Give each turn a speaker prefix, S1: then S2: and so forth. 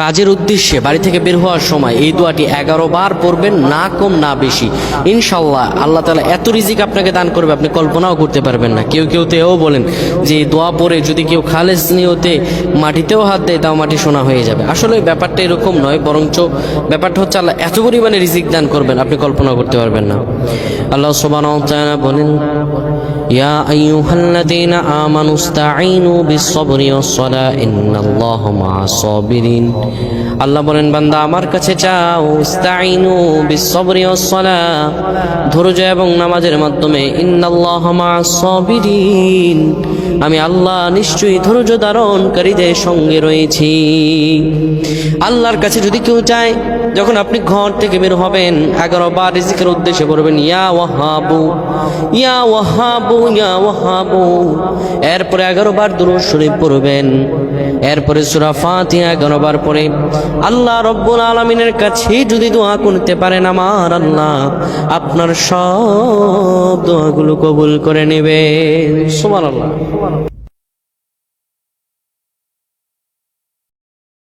S1: কাজের উদ্দেশ্যে বাড়ি থেকে বের হওয়ার সময় এই দোয়াটি এগারো বার পড়বেন, না কম, না বেশি। ইনশাল্লাহ আল্লাহ তালা এত রিজিক আপনাকে দান করবে, আপনি কল্পনাও করতে পারবেন না। কেউ কেউ তো এও বলেন যে এই দোয়া পড়ে যদি কেউ খালেজ নিয়তে মাটিতেও হাত দেয়, তাও মাটি সোনা হয়ে যাবে। আসলে ব্যাপারটা এরকম নয়, বরঞ্চ ব্যাপারটা হচ্ছে আল্লাহ এত পরিমাণে রিজিক দান করবেন, আপনি কল্পনা করতে পারবেন না। আল্লাহ সোবান বলেন ইয়া أيها الذين آمنوا استعينوا بالصبر والصلاة, إن الله مع الصابرين. আল্লাহ বলেন, বান্দা, আমার কাছে চাও ইস্তাঈনু বিস-সাবরি ওয়াস-সালাহ ধৈর্য এবং নামাজের মাধ্যমে ইন্নাল্লাহা মা সাবিরিন আমি আল্লাহ নিশ্চয়ই ধৈর্য ধারণকারীদের সঙ্গে রয়েছি। আল্লাহর কাছে যদি কেউ চায়, যখন আপনি ঘর থেকে বের হবেন এগারো বার রিজিকের উদ্দেশ্যে বলবেন, ইয়া ওয়াহাবু ইয়া ওয়াহাবু ইয়া ওয়াহাবু। এরপরে এগারো বার দুরূদ শরীফ পড়বেন। এরপরে সূরা ফাতিহা এগারো বার পরে আল্লাহ রব্বুল আলামিনের কাছে যদি দোয়া করতে পারেন, আমার আল্লাহ আপনার সব দোয়াগুলো কবুল করে নেবে। সুবহানাল্লাহ। বানাবো